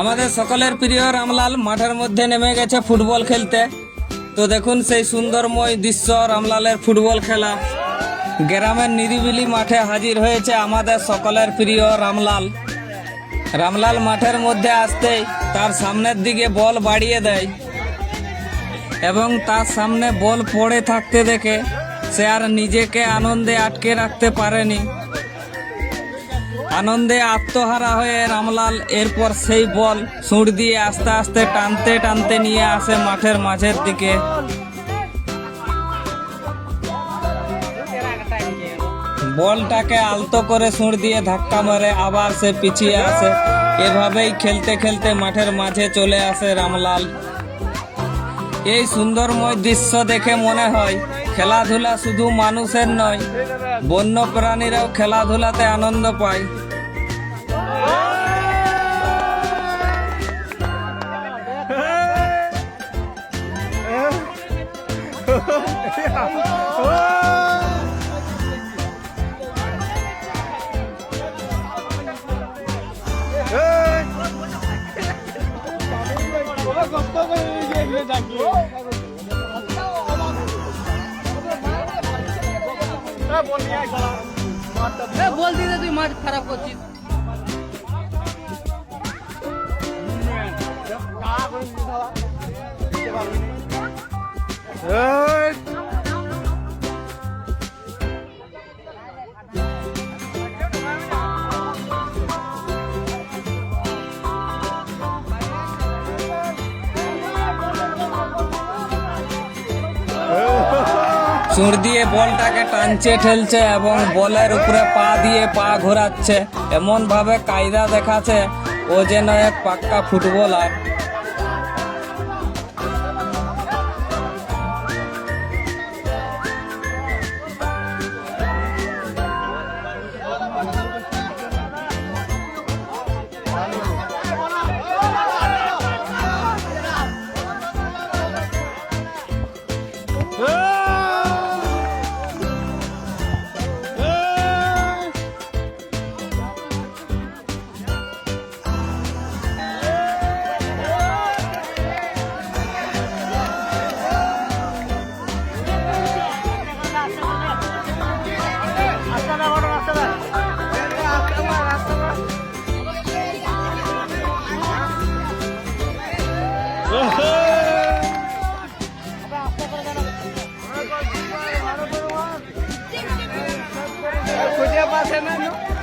আমাদের সকলের প্রিয় রামলাল মাঠের মধ্যে নেমে গেছে ফুটবল খেলতে। তো দেখুন সেই সুন্দরময় দৃশ্য রামলালের ফুটবল খেলা। গ্রামের নিরিবিলি মাঠে হাজির হয়েছে আমাদের সকলের প্রিয় রামলাল। রামলাল মাঠের মধ্যে আসতেই তার সামনের দিকে বল বাড়িয়ে দেয় এবং তার সামনে বল পড়ে থাকতে দেখে সে আর নিজেকে আনন্দে আটকে রাখতে পারেনি। আনন্দে আত্মহারা হয়ে রামলাল এরপর সেই বল সুঁড় দিয়ে আস্তে আস্তে টানতে টানতে নিয়ে আসে মাঠের মাঝের দিকে। বলটাকে আলতো করে সুঁড় দিয়ে ধাক্কা মারে, আবার সে পিছিয়ে আসে। এভাবেই খেলতে খেলতে মাঠের মাঝে চলে আসে রামলাল। এই সুন্দরময় দৃশ্য দেখে মনে হয়, খেলাধুলা শুধু মানুষের নয় বন্য প্রাণীরাও খেলাধুলাতে আনন্দ পায়। বল দিতে তুই মাঠ খারাপ করছিস। চুর দিয়ে বলটাকে টানছে, ঠেলছে এবং বলের উপরে পা দিয়ে পা ঘোরাচ্ছে। এমন ভাবে কায়দা দেখাচ্ছে ও যেন এক পাক্কা ফুটবলার। પાસે ના